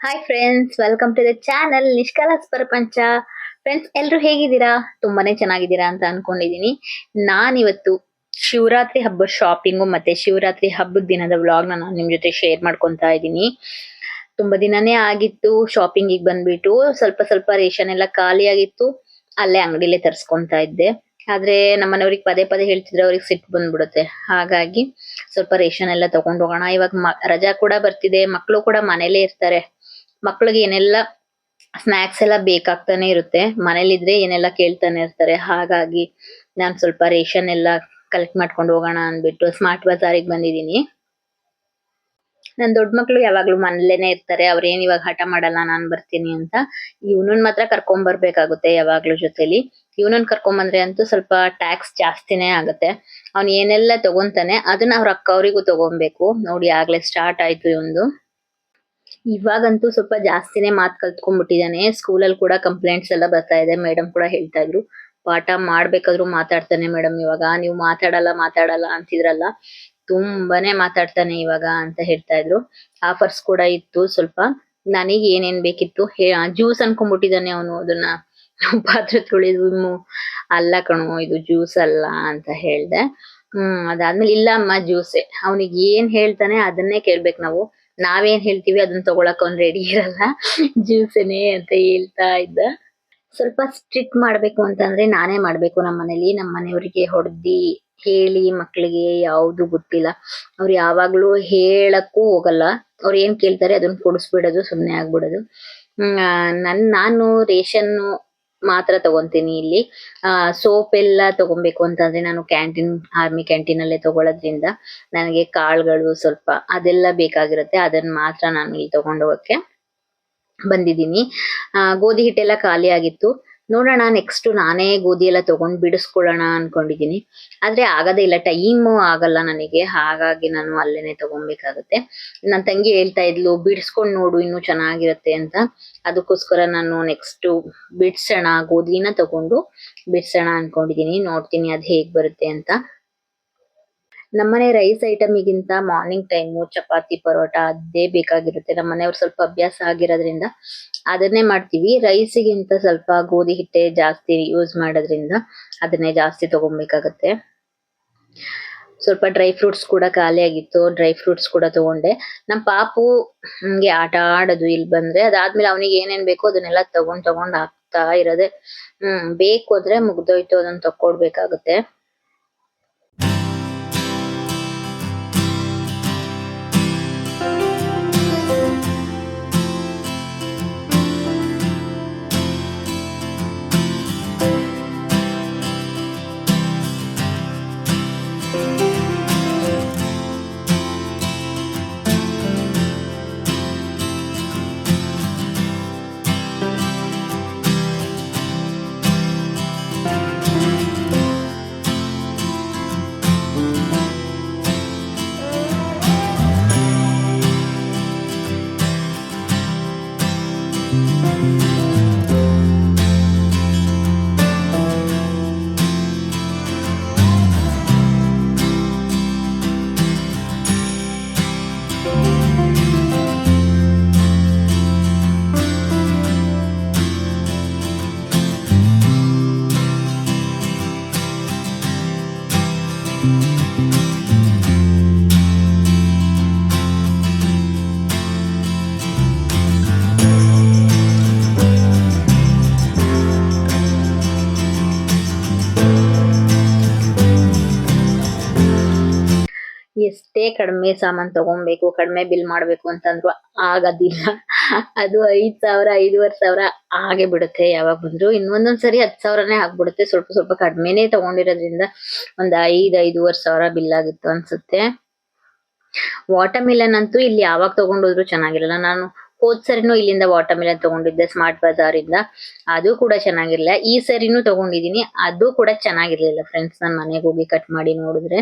Hi friends welcome to the channel Nishkala's Prapancha friends ಎಲ್ರು ಹೇಗಿದ್ದೀರಾ? ತುಂಬಾನೇ ಚೆನ್ನಾಗಿದ್ದೀರಾ ಅಂತ ಅನ್ಕೊಂಡಿದೀನಿ ನಾನಿವತ್ತು ಶಿವರಾತ್ರಿ ಹಬ್ಬದ ಶಾಪಿಂಗು ಮತ್ತೆ ಶಿವರಾತ್ರಿ ಹಬ್ಬದ ದಿನದ ವ್ಲಾಗ್ ನಾನು ನಿಮ್ ಜೊತೆ ಶೇರ್ ಮಾಡ್ಕೊಂತಾ ಇದ್ದೀನಿ. ತುಂಬಾ ದಿನನೇ ಆಗಿತ್ತು ಶಾಪಿಂಗಿಗೆ ಬಂದ್ಬಿಟ್ಟು. ಸ್ವಲ್ಪ ಸ್ವಲ್ಪ ರೇಷನ್ ಎಲ್ಲ ಖಾಲಿ ಆಗಿತ್ತು. ಅಲ್ಲೇ ಅಂಗಡಿಲೇ ತರ್ಸ್ಕೊಂತ ಇದ್ದೆ. ಆದ್ರೆ ನಮ್ಮನೆಯವ್ರಿಗೆ ಪದೇ ಪದೇ ಹೇಳ್ತಿದ್ರೆ, ಅವ್ರಿಗೆ ಸಿಟ್ಟು ಬಂದ್ಬಿಡುತ್ತೆ. ಹಾಗಾಗಿ ಸ್ವಲ್ಪ ರೇಷನ್ ಎಲ್ಲ ತಗೊಂಡು ಹೋಗೋಣ. ಇವಾಗ ರಜಾ ಕೂಡ ಬರ್ತಿದೆ ಮಕ್ಕಳು ಕೂಡ ಮನೇಲೇ ಇರ್ತಾರೆ. ಮಕ್ಳಿಗೆ ಏನೆಲ್ಲ ಸ್ನಾಕ್ಸ್ ಎಲ್ಲ ಬೇಕಾಗ್ತಾನೆ ಇರುತ್ತೆ. ಮನೇಲಿದ್ರೆ ಏನೆಲ್ಲ ಕೇಳ್ತಾನೆ ಇರ್ತಾರೆ. ಹಾಗಾಗಿ ನಾನ್ ಸ್ವಲ್ಪ ರೇಷನ್ ಎಲ್ಲ ಕಲೆಕ್ಟ್ ಮಾಡ್ಕೊಂಡು ಹೋಗೋಣ ಅಂದ್ಬಿಟ್ಟು ಸ್ಮಾರ್ಟ್ ಬಜಾರಿಗೆ ಬಂದಿದ್ದೀನಿ. ನನ್ ದೊಡ್ಡ ಮಕ್ಳು ಯಾವಾಗ್ಲೂ ಮನೇಲೇನೆ ಇರ್ತಾರೆ. ಅವ್ರೇನ್ ಇವಾಗ ಹಠ ಮಾಡಲ್ಲ, ನಾನ್ ಬರ್ತೀನಿ ಅಂತ. ಇವನನ್ ಮಾತ್ರ ಕರ್ಕೊಂಡ್ ಬರ್ಬೇಕಾಗುತ್ತೆ ಯಾವಾಗ್ಲೂ ಜೊತೆಲಿ. ಇವ್ನನ್ ಕರ್ಕೊಂಡ್ ಬಂದ್ರೆ ಅಂತೂ ಸ್ವಲ್ಪ ಟ್ಯಾಕ್ಸ್ ಜಾಸ್ತಿನೇ ಆಗುತ್ತೆ. ಅವ್ನ್ ಏನೆಲ್ಲ ತಗೊಂತಾನೆ, ಅದನ್ನ ಅವ್ರ ಅಕ್ಕ ಅವರಿಗೂ ತಗೊಬೇಕು. ನೋಡಿ ಆಗ್ಲೇ ಸ್ಟಾರ್ಟ್ ಆಯ್ತು ಇವಂದು ಇವಾಗಂತೂ ಸ್ವಲ್ಪ ಜಾಸ್ತಿನೇ ಮಾತ್ ಕಲ್ತ್ಕೊಂಡ್ಬಿಟ್ಟಿದಾನೆ ಸ್ಕೂಲಲ್ಲಿ ಕೂಡ ಕಂಪ್ಲೇಂಟ್ಸ್ ಎಲ್ಲ ಬರ್ತಾ ಇದೆ. ಮೇಡಮ್ ಕೂಡ ಹೇಳ್ತಾ ಇದ್ರು, ಪಾಠ ಮಾಡ್ಬೇಕಾದ್ರು ಮಾತಾಡ್ತಾನೆ ಮೇಡಮ್ ಇವಾಗ. ನೀವು ಮಾತಾಡಲ್ಲ ಮಾತಾಡಲ್ಲ ಅಂತಿದ್ರಲ್ಲ. ತುಂಬಾನೇ ಮಾತಾಡ್ತಾನೆ ಇವಾಗ ಅಂತ ಹೇಳ್ತಾ ಇದ್ರು. ಆಫರ್ಸ್ ಕೂಡ ಇತ್ತು ಸ್ವಲ್ಪ. ನನಗೆ ಏನೇನ್ ಬೇಕಿತ್ತು ಜ್ಯೂಸ್ ಅನ್ಕೊಂಡ್ಬಿಟ್ಟಿದ್ದಾನೆ ಅವನು. ಅದನ್ನ ಪಾತ್ರೆ ತೊಳೆದು ಅಲ್ಲ ಕಣೋ, ಇದು ಜ್ಯೂಸ್ ಅಲ್ಲ ಅಂತ ಹೇಳ್ದೆ. ಹ್ಮ್, ಅದಾದ್ಮೇಲೆ ಇಲ್ಲ ಅಮ್ಮ ಜ್ಯೂಸೆ ಅವನಿಗೆ ಏನ್ ಹೇಳ್ತಾನೆ ಅದನ್ನೇ ಕೇಳ್ಬೇಕು ನಾವು. ನಾವೇನ್ ಹೇಳ್ತೀವಿ ಅದನ್ನ ತಗೊಳಕ್ ಅವ್ನ್ ರೆಡಿ ಇರಲ್ಲ. ಜ್ಯೂಸನೇ ಅಂತ ಹೇಳ್ತಾ ಇದ್ದ. ಸ್ವಲ್ಪ ಸ್ಟ್ರಿಕ್ಟ್ ಮಾಡ್ಬೇಕು ಅಂತಂದ್ರೆ ನಾನೇ ಮಾಡ್ಬೇಕು ನಮ್ಮ ಮನೇಲಿ. ನಮ್ಮ ಮನೆಯವರಿಗೆ ಹೊಡ್ದಿ ಹೇಳಿ ಮಕ್ಳಿಗೆ ಯಾವ್ದು ಗೊತ್ತಿಲ್ಲ. ಅವ್ರು ಯಾವಾಗ್ಲೂ ಹೇಳಕ್ಕೂ ಹೋಗಲ್ಲ. ಅವ್ರು ಏನ್ ಕೇಳ್ತಾರೆ ಅದನ್ನ ಕೊಡಿಸ್ಬಿಡೋದು, ಸುಮ್ನೆ ಆಗ್ಬಿಡೋದು. ಹ್ಮ್ ನನ್, ನಾನು ರೇಷನ್ ಮಾತ್ರ ತಗೊಂತೀನಿ ಇಲ್ಲಿ. ಆ ಸೋಪ್ ಎಲ್ಲ ತಗೊಬೇಕು ಅಂತಂದ್ರೆ ನಾನು ಕ್ಯಾಂಟೀನ್ ಆರ್ಮಿ ಕ್ಯಾಂಟೀನ್ ಅಲ್ಲೇ ತಗೊಳ್ಳೋದ್ರಿಂದ ನನಗೆ ಕಾಳುಗಳು ಸ್ವಲ್ಪ ಅದೆಲ್ಲ ಬೇಕಾಗಿರುತ್ತೆ. ಅದನ್ನ ಮಾತ್ರ ನಾನು ಇಲ್ಲಿ ತಗೊಂಡ್ ಹೋಗಕ್ಕೆ ಆ, ಗೋಧಿ ಹಿಟ್ಟೆಲ್ಲ ಖಾಲಿ ಆಗಿತ್ತು. ನೋಡೋಣ ನೆಕ್ಸ್ಟ್ ನಾನೇ ಗೋಧಿ ಎಲ್ಲ ತಗೊಂಡ್ ಬಿಡಿಸ್ಕೊಳ್ಳೋಣ ಅನ್ಕೊಂಡಿದೀನಿ ಆದ್ರೆ ಆಗದೇ ಇಲ್ಲ ಟೈಮ್ ಆಗಲ್ಲ ನನಗೆ. ಹಾಗಾಗಿ ನಾನು ಅಲ್ಲೇನೆ ತಗೊಬೇಕಾಗುತ್ತೆ ನನ್ ತಂಗಿ ಹೇಳ್ತಾ ಇದ್ಲು, ಬಿಡ್ಸ್ಕೊಂಡ್ ನೋಡು, ಇನ್ನು ಚೆನ್ನಾಗಿರುತ್ತೆ ಅಂತ. ಅದಕ್ಕೋಸ್ಕರ ನಾನು ನೆಕ್ಸ್ಟ್ ಬಿಡ್ಸೋಣ, ಗೋಧಿನ ತಗೊಂಡು ಬಿಡ್ಸೋಣ ಅನ್ಕೊಂಡಿದೀನಿ ನೋಡ್ತೀನಿ, ಅದ್ ಹೇಗ್ ಬರುತ್ತೆ ಅಂತ. ನಮ್ಮನೆ ರೈಸ್ ಐಟಮಿಗಿಂತ ಮಾರ್ನಿಂಗ್ ಟೈಮು ಚಪಾತಿ, ಪರೋಟ ಅದೇ ಬೇಕಾಗಿರುತ್ತೆ. ನಮ್ಮ ಮನೆಯವ್ರು ಸ್ವಲ್ಪ ಅಭ್ಯಾಸ ಆಗಿರೋದ್ರಿಂದ ಅದನ್ನೇ ಮಾಡ್ತೀವಿ. ರೈಸಿಗಿಂತ ಸ್ವಲ್ಪ ಗೋಧಿ ಹಿಟ್ಟೆ ಜಾಸ್ತಿ ಯೂಸ್ ಮಾಡೋದ್ರಿಂದ ಅದನ್ನೇ ಜಾಸ್ತಿ ತಗೊಬೇಕಾಗತ್ತೆ ಸ್ವಲ್ಪ ಡ್ರೈ ಫ್ರೂಟ್ಸ್ ಕೂಡ ಖಾಲಿ ಆಗಿತ್ತು. ಡ್ರೈ ಫ್ರೂಟ್ಸ್ ಕೂಡ ತಗೊಂಡೆ. ನಮ್ ಪಾಪು ಹಂಗೆ ಆಟ ಆಡೋದು ಇಲ್ಲಿ ಬಂದ್ರೆ ಅದಾದ್ಮೇಲೆ ಅವನಿಗೆ ಏನೇನ್ ಬೇಕೋ ಅದನ್ನೆಲ್ಲ ತಗೊಂಡ್ ತಗೊಂಡ್ ಹಾಕ್ತಾ ಇರೋದೆ. ಹ್ಮ್, ಬೇಕು ಅಂದ್ರೆ ಮುಗ್ದೋಯ್ತು, ಅದನ್ನ ತಕೊಡ್ಬೇಕಾಗತ್ತೆ ಕಡಿಮೆ ಸಾಮಾನ್ ತಗೊಬೇಕು, ಕಡಿಮೆ ಬಿಲ್ ಮಾಡ್ಬೇಕು ಅಂತಂದ್ರು ಆಗೋದಿಲ್ಲ. ಅದು ಐದ್ ಸಾವಿರ, ಐದುವರೆ ಸಾವಿರ ಆಗೇ ಬಿಡುತ್ತೆ ಯಾವಾಗ ಬಂದ್ರು. ಇನ್ನೊಂದೊಂದ್ ಸರಿ ಹತ್ ಸಾವಿರನೇ ಆಗ್ಬಿಡುತ್ತೆ. ಸ್ವಲ್ಪ ಸ್ವಲ್ಪ ಕಡಿಮೆನೆ ತಗೊಂಡಿರೋದ್ರಿಂದ ಒಂದ್ ಐದ್, ಐದುವರೆ ಸಾವಿರ ಬಿಲ್ ಆಗಿತ್ತು ಅನ್ಸುತ್ತೆ. ವಾಟರ್ ಮಿಲನ್ ಅಂತೂ ಇಲ್ಲಿ ಯಾವಾಗ ತಗೊಂಡೋದ್ರು ಚೆನ್ನಾಗಿರಲ್ಲ. ನಾನು ಹೋದ್ ಸರಿನು ಇಲ್ಲಿಂದ ವಾಟರ್ ಮಿಲನ್ ತಗೊಂಡಿದ್ದೆ ಸ್ಮಾರ್ಟ್ ಬಜಾರ್ ಇಂದ. ಅದು ಕೂಡ ಚೆನ್ನಾಗಿರ್ಲಿಲ್ಲ. ಈ ಸರಿನೂ ತಗೊಂಡಿದೀನಿ ಅದು ಕೂಡ ಚೆನ್ನಾಗಿರ್ಲಿಲ್ಲ ಫ್ರೆಂಡ್ಸ್ ನಾನು ಮನೆಗೆ ಹೋಗಿ ಕಟ್ ಮಾಡಿ ನೋಡಿದ್ರೆ.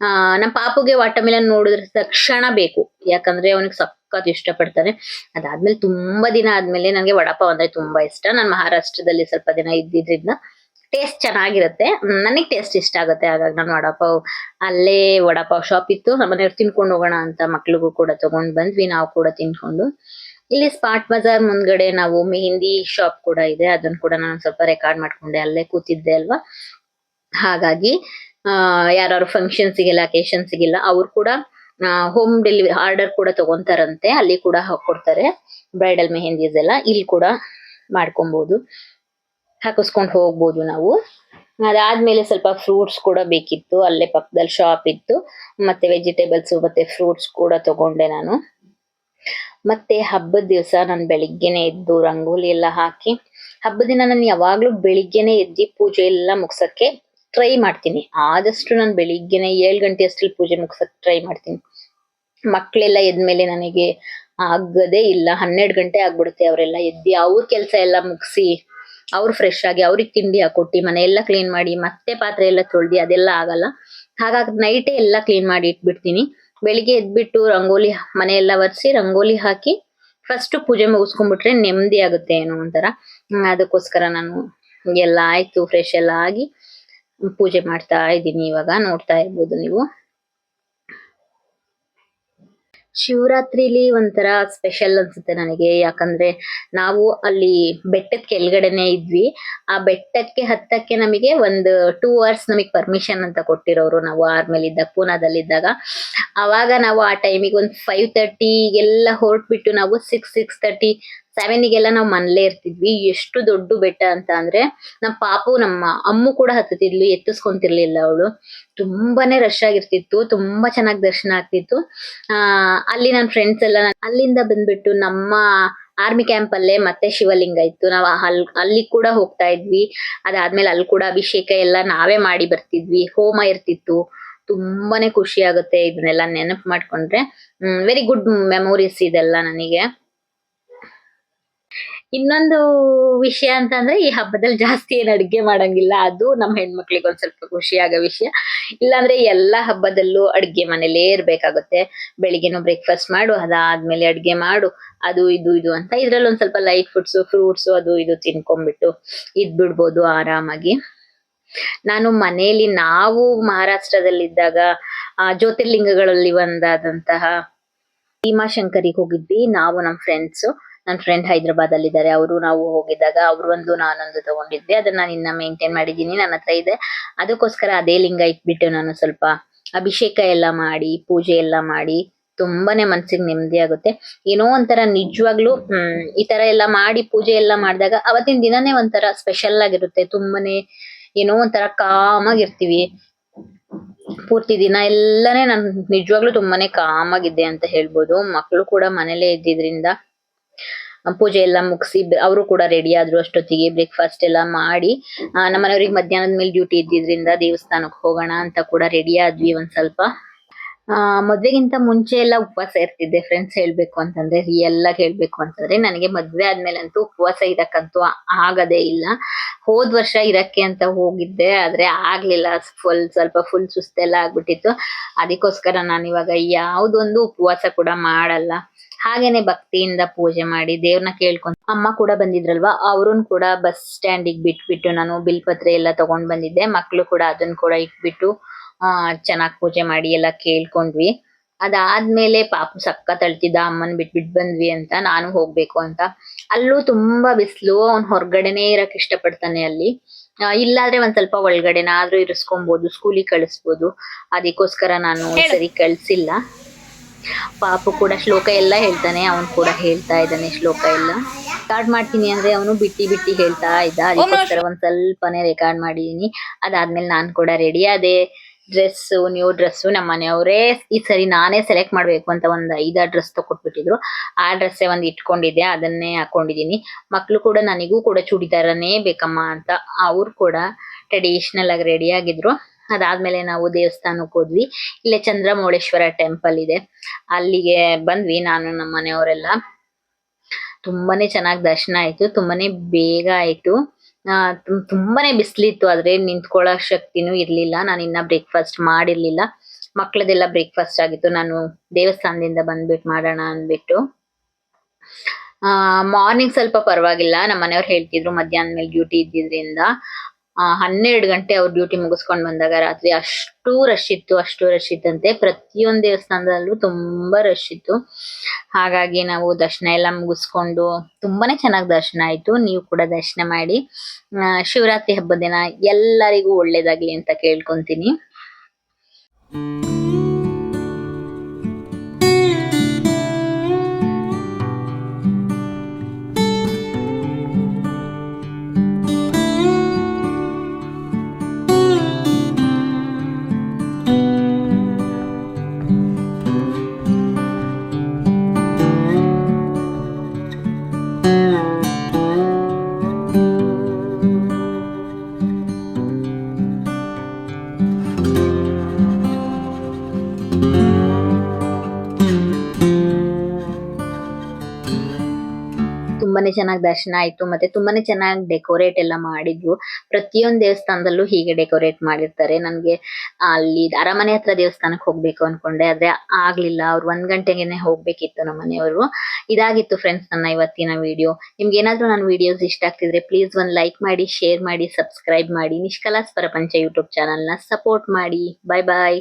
ಆ, ನಮ್ ಪಾಪುಗೆ ವಾಟರ್ ಮಿಲನ್ ನೋಡಿದ್ರೆ ತಕ್ಷಣ ಬೇಕು. ಯಾಕಂದ್ರೆ ಅವನಿಗೆ ಸಖತ್ ಇಷ್ಟ ಪಡ್ತಾನೆ ಅದಾದ್ಮೇಲೆ ತುಂಬಾ ದಿನ ಆದ್ಮೇಲೆ ನನಗೆ ವಡಪಾವ್ ಅಂದ್ರೆ ತುಂಬಾ ಇಷ್ಟ. ನಾನು ಮಹಾರಾಷ್ಟ್ರದಲ್ಲಿ ಸ್ವಲ್ಪ ದಿನ ಇದ್ದಿದ್ರಿಂದ ಟೇಸ್ಟ್ ಚೆನ್ನಾಗಿರುತ್ತೆ. ನನಗೆ ಟೇಸ್ಟ್ ಇಷ್ಟ ಆಗುತ್ತೆ. ಹಾಗಾಗಿ ನಾನು ವಡಾಪಾವ್ ಅಲ್ಲೇ ವಡಾಪಾವ್ ಶಾಪ್ ಇತ್ತು. ನಮ್ಮನೆಯವ್ರು ತಿನ್ಕೊಂಡು ಹೋಗೋಣ ಅಂತ ಮಕ್ಳಿಗೂ ಕೂಡ ತಗೊಂಡ್ ಬಂದ್ವಿ. ನಾವು ಕೂಡ ತಿನ್ಕೊಂಡು. ಇಲ್ಲಿ ಸ್ಪಾಟ್ ಬಜಾರ್ ಮುಂದ್ಗಡೆ ನಾವು ಮೆಹಂದಿ ಶಾಪ್ ಕೂಡ ಇದೆ. ಅದನ್ನ ಕೂಡ ನಾನು ಸ್ವಲ್ಪ ರೆಕಾರ್ಡ್ ಮಾಡ್ಕೊಂಡೆ, ಅಲ್ಲೇ ಕೂತಿದ್ದೆ ಅಲ್ವಾ? ಹಾಗಾಗಿ ಯಾರು ಅಕೇಶನ್ಸ್ ಗೆಲ್ಲ ಅವ್ರು ಕೂಡ ಹೋಮ್ ಡೆಲಿವರಿ ಆರ್ಡರ್ ಕೂಡ ತಗೊಂತಾರಂತೆ. ಅಲ್ಲಿ ಕೂಡ ಹಾಕೊಡ್ತಾರೆ ಬ್ರೈಡಲ್ ಮೆಹಂದೀಸ್ ಎಲ್ಲ. ಇಲ್ಲಿ ಕೂಡ ಮಾಡ್ಕೊಬಹುದು ಹಾಕಿಸ್ಕೊಂಡು ಹೋಗ್ಬೋದು ನಾವು. ಅದಾದ್ಮೇಲೆ ಸ್ವಲ್ಪ ಫ್ರೂಟ್ಸ್ ಕೂಡ ಬೇಕಿತ್ತು. ಅಲ್ಲೇ ಪಕ್ಕದಲ್ಲಿ ಶಾಪ್ ಇತ್ತು. ಮತ್ತೆ ವೆಜಿಟೇಬಲ್ಸ್ ಮತ್ತೆ ಫ್ರೂಟ್ಸ್ ಕೂಡ ತಗೊಂಡೆ ನಾನು. ಮತ್ತೆ ಹಬ್ಬದ ದಿವಸ ನಾನು ಬೆಳಿಗ್ಗೆನೆ ಎದ್ದು ರಂಗೋಲಿ ಎಲ್ಲ ಹಾಕಿ, ಹಬ್ಬದ ದಿನ ನಾನು ಯಾವಾಗ್ಲೂ ಬೆಳಿಗ್ಗೆನೆ ಎದ್ದು ಪೂಜೆ ಎಲ್ಲ ಮುಗ್ಸಕ್ಕೆ ಟ್ರೈ ಮಾಡ್ತೀನಿ. ಆದಷ್ಟು ನಾನು ಬೆಳಿಗ್ಗೆನೆ ಏಳು ಗಂಟೆ ಅಷ್ಟ್ರಲ್ಲಿ ಪೂಜೆ ಮುಗ್ಸಕ್ಕೆ ಟ್ರೈ ಮಾಡ್ತೀನಿ. ಮಕ್ಕಳೆಲ್ಲ ಎದ್ಮೇಲೆ ನನಗೆ ಆಗದೇ ಇಲ್ಲ. ಹನ್ನೆರಡು ಗಂಟೆ ಆಗ್ಬಿಡುತ್ತೆ ಅವರೆಲ್ಲ ಎದ್ದು ಅವ್ರ ಕೆಲಸ ಎಲ್ಲ ಮುಗಿಸಿ, ಅವ್ರು ಫ್ರೆಶ್ ಆಗಿ ಅವ್ರಿಗೆ ತಿಂಡಿ ಹಾಕೊಟ್ಟು, ಮನೆ ಎಲ್ಲ ಕ್ಲೀನ್ ಮಾಡಿ, ಮತ್ತೆ ಪಾತ್ರೆ ಎಲ್ಲ ತೊಳ್ದಿ ಅದೆಲ್ಲ ಆಗಲ್ಲ. ಹಾಗಾಗಿ ನೈಟೇ ಎಲ್ಲ ಕ್ಲೀನ್ ಮಾಡಿ ಇಟ್ಬಿಡ್ತೀನಿ. ಬೆಳಿಗ್ಗೆ ಎದ್ಬಿಟ್ಟು ರಂಗೋಲಿ ಮನೆ ಎಲ್ಲ ಒರೆಸಿ ರಂಗೋಲಿ ಹಾಕಿ ಫಸ್ಟ್ ಪೂಜೆ ಮುಗಿಸ್ಕೊಂಡ್ಬಿಟ್ರೆ ನೆಮ್ಮದಿ ಆಗುತ್ತೆ ಏನೋ ಒಂಥರ. ಅದಕ್ಕೋಸ್ಕರ ನಾನು ಎಲ್ಲ ಆಯ್ತು ಫ್ರೆಶ್ ಎಲ್ಲ ಆಗಿ ಪೂಜೆ ಮಾಡ್ತಾ ಇದ್ದೀನಿ ಇವಾಗ, ನೋಡ್ತಾ ಇರ್ಬೋದು ನೀವು. ಶಿವರಾತ್ರಿಲಿ ಒಂಥರ ಸ್ಪೆಷಲ್ ಅನ್ಸುತ್ತೆ ನನಗೆ. ಯಾಕಂದ್ರೆ ನಾವು ಅಲ್ಲಿ ಬೆಟ್ಟದ ಕೆಳಗಡೆನೆ ಇದ್ವಿ. ಆ ಬೆಟ್ಟಕ್ಕೆ ಹತ್ತಕ್ಕೆ ನಮಗೆ ಒಂದು ಟೂ ಅವರ್ಸ್ ನಮಗೆ ಪರ್ಮಿಷನ್ ಅಂತ ಕೊಟ್ಟಿರೋರು ನಾವು ಆರ್ಮೇಲೆ ಇದ್ದಾಗ ಪೂನಾದಲ್ಲಿದ್ದಾಗ. ಅವಾಗ ನಾವು ಆ ಟೈಮಿಗೆ ಒಂದು ಫೈವ್ ತರ್ಟಿಗೆಲ್ಲ ಹೊರಟ್ಬಿಟ್ಟು ನಾವು ಸಿಕ್ಸ್ ಸಿಕ್ಸ್ ತರ್ಟಿ ಸೆವೆನಿಗೆಲ್ಲ ನಾವು ಮನೇಲೇ ಇರ್ತಿದ್ವಿ. ಎಷ್ಟು ದೊಡ್ಡ ಬೆಟ್ಟ ಅಂತ ಅಂದ್ರೆ ನಮ್ಮ ಪಾಪು ನಮ್ಮ ಅಮ್ಮು ಕೂಡ ಹತ್ತುತ್ತಿದ್ಲು, ಎತ್ತಿಸ್ಕೊಂತಿರ್ಲಿಲ್ಲ ಅವಳು. ತುಂಬಾನೇ ರಶ್ ಆಗಿರ್ತಿತ್ತು, ತುಂಬಾ ಚೆನ್ನಾಗಿ ದರ್ಶನ ಆಗ್ತಿತ್ತು. ಆ, ಅಲ್ಲಿ ನನ್ನ ಫ್ರೆಂಡ್ಸ್ ಎಲ್ಲ ಅಲ್ಲಿಂದ ಬಂದ್ಬಿಟ್ಟು ನಮ್ಮ ಆರ್ಮಿ ಕ್ಯಾಂಪ್ ಅಲ್ಲೇ ಮತ್ತೆ ಶಿವಲಿಂಗ ಇತ್ತು. ನಾವು ಅಲ್, ಅಲ್ಲಿ ಕೂಡ ಹೋಗ್ತಾ ಇದ್ವಿ. ಅದಾದ್ಮೇಲೆ ಅಲ್ಲಿ ಕೂಡ ಅಭಿಷೇಕ ಎಲ್ಲ ನಾವೇ ಮಾಡಿ ಬರ್ತಿದ್ವಿ. ಹೋಮ ಇರ್ತಿತ್ತು. ತುಂಬಾನೇ ಖುಷಿ ಆಗುತ್ತೆ. ಇದನ್ನೆಲ್ಲ ನೆನಪು ಮಾಡ್ಕೊಂಡ್ರೆ. ವೆರಿ ಗುಡ್ ಮೆಮೊರೀಸ್ ಇದೆಲ್ಲ ನನಗೆ. ಇನ್ನೊಂದು ವಿಷಯ ಅಂತಂದ್ರೆ ಈ ಹಬ್ಬದಲ್ಲಿ ಜಾಸ್ತಿ ಏನ್ ಅಡ್ಗೆ ಮಾಡಂಗಿಲ್ಲ. ಅದು ನಮ್ಮ ಹೆಣ್ಮಕ್ಳಿಗೆ ಒಂದ್ ಸ್ವಲ್ಪ ಖುಷಿ ವಿಷಯ. ಇಲ್ಲಾಂದ್ರೆ ಎಲ್ಲಾ ಹಬ್ಬದಲ್ಲೂ ಅಡ್ಗೆ ಮನೇಲೇ ಇರ್ಬೇಕಾಗುತ್ತೆ. ಬೆಳಿಗ್ಗೆನು ಬ್ರೇಕ್ಫಾಸ್ಟ್ ಮಾಡು, ಅದಾದ್ಮೇಲೆ ಅಡ್ಗೆ ಮಾಡು. ಅದು, ಇದು ಇದು ಅಂತ ಇದ್ರಲ್ಲಿ ಒಂದ್ ಸ್ವಲ್ಪ ಲೈಟ್ ಫುಡ್ಸ್ ಫ್ರೂಟ್ಸ್ ಅದು, ಇದು ತಿನ್ಕೊಂಡ್ಬಿಟ್ಟು ಇದ್ ಬಿಡ್ಬೋದು ಆರಾಮಾಗಿ. ನಾನು ಮನೆಯಲ್ಲಿ ನಾವು ಮಹಾರಾಷ್ಟ್ರದಲ್ಲಿದ್ದಾಗ, ಆ, ಜ್ಯೋತಿರ್ಲಿಂಗಗಳಲ್ಲಿ ಒಂದಾದಂತಹ ಭೀಮಾಶಂಕರಿಗೆ ಹೋಗಿದ್ವಿ. ನಾವು ನಮ್ಮ ಫ್ರೆಂಡ್ಸ್ ನನ್ನ ಫ್ರೆಂಡ್ ಹೈದರಾಬಾದ್ ಅಲ್ಲಿ ಇದ್ದಾರೆ ಅವರು ನಾವು ಹೋಗಿದ್ದಾಗ ಅವ್ರು ಒಂದು ನಾನೊಂದು ತಗೊಂಡಿದ್ವಿ. ಅದನ್ನ ನಾನು ಇನ್ನ ಮೇಂಟೈನ್ ಮಾಡಿದ್ದೀನಿ. ನನ್ನ ಹತ್ರ ಇದೆ. ಅದಕ್ಕೋಸ್ಕರ ಅದೇ ಲಿಂಗ ಇಟ್ಬಿಟ್ಟು ನಾನು ಸ್ವಲ್ಪ ಅಭಿಷೇಕ ಎಲ್ಲ ಮಾಡಿ, ಪೂಜೆ ಎಲ್ಲ ಮಾಡಿ ತುಂಬಾನೇ ಮನ್ಸಿಗೆ ನೆಮ್ಮದಿ ಆಗುತ್ತೆ. ಏನೋ ಒಂಥರ ನಿಜವಾಗ್ಲೂ, ಹ್ಮ್, ಈ ತರ ಎಲ್ಲ ಮಾಡಿ, ಪೂಜೆ ಎಲ್ಲ ಮಾಡಿದಾಗ ಅವತ್ತಿನ ದಿನನೇ ಒಂಥರ ಸ್ಪೆಷಲ್ ಆಗಿರುತ್ತೆ. ತುಂಬಾನೇ ಏನೋ ಒಂಥರ ಕಾಮ್ ಆಗಿರ್ತೀವಿ. ಪೂರ್ತಿ ದಿನ ಎಲ್ಲಾನೇ ನಾನು ನಿಜವಾಗ್ಲೂ ತುಂಬಾನೇ ಕಾಮ್ ಆಗಿದ್ದೆ ಅಂತ ಹೇಳ್ಬೋದು. ಮಕ್ಕಳು ಕೂಡ ಮನೇಲೆ ಇದ್ದಿದ್ರಿಂದ ಪೂಜೆ ಎಲ್ಲ ಮುಗಿಸಿ ಅವರು ಕೂಡ ರೆಡಿ ಆದ್ರು ಅಷ್ಟೊತ್ತಿಗೆ ಬ್ರೇಕ್ಫಾಸ್ಟ್ ಎಲ್ಲ ಮಾಡಿ. ಆ, ನಮ್ಮ ಮನೆಯವ್ರಿಗೆ ಮಧ್ಯಾಹ್ನದ ಮೇಲೆ ಡ್ಯೂಟಿ ಇದ್ದಿದ್ರಿಂದ ದೇವಸ್ಥಾನಕ್ಕೆ ಹೋಗೋಣ ಅಂತ ಕೂಡ ರೆಡಿ ಆದ್ವಿ ಒಂದ್ ಸ್ವಲ್ಪ. ಆ ಮದ್ವೆಗಿಂತ ಮುಂಚೆ ಎಲ್ಲ ಉಪವಾಸ ಇರ್ತಿದ್ದೆ ಫ್ರೆಂಡ್ಸ್ ಹೇಳ್ಬೇಕು ಅಂತಂದ್ರೆ ರಿಯಲ್ ಹೇಳ್ಬೇಕು ಅಂತಂದ್ರೆ ನನಗೆ ಮದ್ವೆ ಆದ್ಮೇಲಂತೂ ಉಪವಾಸ ಇರಕ್ಕಂತೂ ಆಗದೇ ಇಲ್ಲ. ಹೋದ್ ವರ್ಷ ಇರಕ್ಕೆ ಅಂತ ಹೋಗಿದ್ದೆ ಆದ್ರೆ ಆಗ್ಲಿಲ್ಲ. ಫುಲ್ ಸ್ವಲ್ಪ ಫುಲ್ ಸುಸ್ತೆಲ್ಲ ಆಗ್ಬಿಟ್ಟಿತ್ತು. ಅದಕ್ಕೋಸ್ಕರ ನಾನು ಇವಾಗ ಯಾವ್ದೊಂದು ಉಪವಾಸ ಕೂಡ ಮಾಡಲ್ಲ. ಹಾಗೇನೆ ಭಕ್ತಿಯಿಂದ ಪೂಜೆ ಮಾಡಿ ದೇವ್ರನ್ನ ಕೇಳ್ಕೊಂಡ್ ಅಮ್ಮ ಕೂಡ ಬಂದಿದ್ರಲ್ವಾ? ಅವ್ರನ್ ಕೂಡ ಬಸ್ ಸ್ಟ್ಯಾಂಡಿಗೆ ಬಿಟ್ಬಿಟ್ಟು ನಾನು ಬಿಲ್ಪತ್ರೆ ಎಲ್ಲ ತಗೊಂಡ್ ಬಂದಿದ್ದೆ. ಮಕ್ಳು ಕೂಡ ಅದನ್ನ ಕೂಡ ಇಟ್ಬಿಟ್ಟು ಆ ಚೆನ್ನಾಗ್ ಪೂಜೆ ಮಾಡಿ ಎಲ್ಲ ಕೇಳ್ಕೊಂಡ್ವಿ. ಅದಾದ್ಮೇಲೆ ಪಾಪ ಸಕ್ಕ ತಳ್ತಿದ್ದ ಅಮ್ಮನ್ ಬಿಟ್ಬಿಟ್ ಬಂದ್ವಿ ಅಂತ ನಾನು ಹೋಗ್ಬೇಕು ಅಂತ. ಅಲ್ಲೂ ತುಂಬಾ ಬಿಸಿಲು ಅವ್ನ್ ಹೊರಗಡೆನೆ ಇರಕ್ ಇಷ್ಟಪಡ್ತಾನೆ ಅಲ್ಲಿ. ಇಲ್ಲಾದ್ರೆ ಒಂದ್ ಸ್ವಲ್ಪ ಒಳಗಡೆನಾದ್ರೂ ಇರಿಸ್ಕೊಬಹುದು ಸ್ಕೂಲಿಗೆ ಕಳಿಸ್ಬೋದು. ಅದಕ್ಕೋಸ್ಕರ ನಾನು ಸರಿ ಕಳ್ಸಿಲ್ಲ. ಪಾಪು ಕೂಡ ಶ್ಲೋಕ ಎಲ್ಲ ಹೇಳ್ತಾನೆ, ಅವನು ಕೂಡ ಹೇಳ್ತಾ ಇದ್ದಾನೆ ಶ್ಲೋಕ ಎಲ್ಲ. ರೆಕಾರ್ಡ್ ಮಾಡ್ತೀನಿ ಅಂದ್ರೆ ಅವನು ಬಿಟ್ಟಿ ಬಿಟ್ಟಿ ಹೇಳ್ತಾ ಇದ್ದ. ಅದಕ್ಕೋಸ್ಕರ ಒಂದ್ ಸ್ವಲ್ಪನೇ ರೆಕಾರ್ಡ್ ಮಾಡಿದೀನಿ. ಅದಾದ್ಮೇಲೆ ನಾನು ಕೂಡ ರೆಡಿ ಆದೆ ಡ್ರೆಸ್ ನ್ಯೂ ಡ್ರೆಸ್ ನಮ್ಮ ಮನೆಯವರೇ, ಈ ಸರಿ ನಾನೇ ಸೆಲೆಕ್ಟ್ ಮಾಡ್ಬೇಕು ಅಂತ ಒಂದ್ ಐದ ಡ್ರೆಸ್ ತಕೊಟ್ಬಿಟ್ಟಿದ್ರು. ಆ ಡ್ರೆಸ್ ಒಂದ್ ಇಟ್ಕೊಂಡಿದ್ದೆ, ಅದನ್ನೇ ಹಾಕೊಂಡಿದೀನಿ. ಮಕ್ಳು ಕೂಡ ನನಗೂ ಕೂಡ ಚೂಡಿದಾರನೇ ಬೇಕಮ್ಮ ಅಂತ. ಅವ್ರು ಕೂಡ ಟ್ರೆಡಿಷನಲ್ ಆಗಿ ರೆಡಿ ಆಗಿದ್ರು. ಅದಾದ್ಮೇಲೆ ನಾವು ದೇವಸ್ಥಾನಕ್ಕೆ ಹೋದ್ವಿ. ಇಲ್ಲೇ ಚಂದ್ರಮೌಳೇಶ್ವರ ಟೆಂಪಲ್ ಇದೆ. ಅಲ್ಲಿಗೆ ಬಂದ್ವಿ ನಾನು, ನಮ್ಮ ಮನೆಯವರೆಲ್ಲ. ತುಂಬಾನೇ ಚೆನ್ನಾಗಿ ದರ್ಶನ ಆಯ್ತು. ತುಂಬಾನೇ ಬೇಗ ಆಯ್ತು. ಆ ತುಂಬಾನೇ ಬಿಸ್ಲಿತ್ತು, ಆದ್ರೆ ನಿಂತ್ಕೊಳ್ಳೋ ಶಕ್ತಿನೂ ಇರ್ಲಿಲ್ಲ. ನಾನು ಇನ್ನ ಬ್ರೇಕ್ಫಾಸ್ಟ್ ಮಾಡಿರ್ಲಿಲ್ಲ. ಮಕ್ಳದೆಲ್ಲ ಬ್ರೇಕ್ಫಾಸ್ಟ್ ಆಗಿತ್ತು. ನಾನು ದೇವಸ್ಥಾನದಿಂದ ಬಂದ್ಬಿಟ್ಟು ಮಾಡೋಣ ಅಂದ್ಬಿಟ್ಟು. ಆ ಮಾರ್ನಿಂಗ್ ಸ್ವಲ್ಪ ಪರವಾಗಿಲ್ಲ. ನಮ್ಮ ಮನೆಯವ್ರು ಹೇಳ್ತಿದ್ರು ಮಧ್ಯಾಹ್ನ ಮೇಲೆ ಡ್ಯೂಟಿ ಇದ್ದಿದ್ರಿಂದ. ಆ, ಹನ್ನೆರಡು ಗಂಟೆ ಅವ್ರ ಡ್ಯೂಟಿ ಮುಗಿಸ್ಕೊಂಡ್ ಬಂದಾಗ ರಾತ್ರಿ ಅಷ್ಟು ರಶ್ ಇತ್ತು ಅಷ್ಟು ರಶ್ ಇತ್ತಂತೆ. ಪ್ರತಿಯೊಂದು ದೇವಸ್ಥಾನದಲ್ಲೂ ತುಂಬಾ ರಶ್ ಇತ್ತು. ಹಾಗಾಗಿ ನಾವು ದರ್ಶನ ಎಲ್ಲ ಮುಗಿಸ್ಕೊಂಡು ತುಂಬಾನೇ ಚೆನ್ನಾಗಿ ದರ್ಶನ ಆಯ್ತು. ನೀವು ಕೂಡ ದರ್ಶನ ಮಾಡಿ. ಶಿವರಾತ್ರಿ ಹಬ್ಬದ ದಿನ ಎಲ್ಲರಿಗೂ ಒಳ್ಳೇದಾಗ್ಲಿ ಅಂತ ಕೇಳ್ಕೊಂತೀನಿ. ಚೆನ್ನಾಗಿ ದರ್ಶನ ಆಯ್ತು, ಮತ್ತೆ ತುಂಬಾನೇ ಚೆನ್ನಾಗಿ ಡೆಕೋರೇಟ್ ಎಲ್ಲ ಮಾಡಿದ್ರು. ಪ್ರತಿಯೊಂದು ದೇವಸ್ಥಾನದಲ್ಲೂ ಹೀಗೆ ಡೆಕೋರೇಟ್ ಮಾಡಿರ್ತಾರೆ. ನನ್ಗೆ ಅಲ್ಲಿ ಅರಮನೆ ಹತ್ರ ದೇವಸ್ಥಾನಕ್ಕೆ ಹೋಗ್ಬೇಕು ಅನ್ಕೊಂಡೆ, ಆದ್ರೆ ಆಗ್ಲಿಲ್ಲ. ಅವ್ರು ಒಂದ್ ಗಂಟೆಗೆನೆ ಹೋಗ್ಬೇಕಿತ್ತು ನಮ್ಮ ಮನೆಯವರು. ಇದಾಗಿತ್ತು ಫ್ರೆಂಡ್ಸ್ ನನ್ನ ಇವತ್ತಿನ ವಿಡಿಯೋ ನಿಮ್ಗೆ ಏನಾದ್ರೂ ನನ್ನ ವಿಡಿಯೋಸ್ ಇಷ್ಟ ಆಗ್ತಿದ್ರೆ ಪ್ಲೀಸ್ ಒಂದ್ ಲೈಕ್ ಮಾಡಿ ಶೇರ್ ಮಾಡಿ ಸಬ್ಸ್ಕ್ರೈಬ್ ಮಾಡಿ. ನಿಷ್ಕಲಾಸ್ ಪ್ರಪಂಚ ಯೂಟ್ಯೂಬ್ ಚಾನಲ್ನ ಸಪೋರ್ಟ್ ಮಾಡಿ. ಬಾಯ್ ಬಾಯ್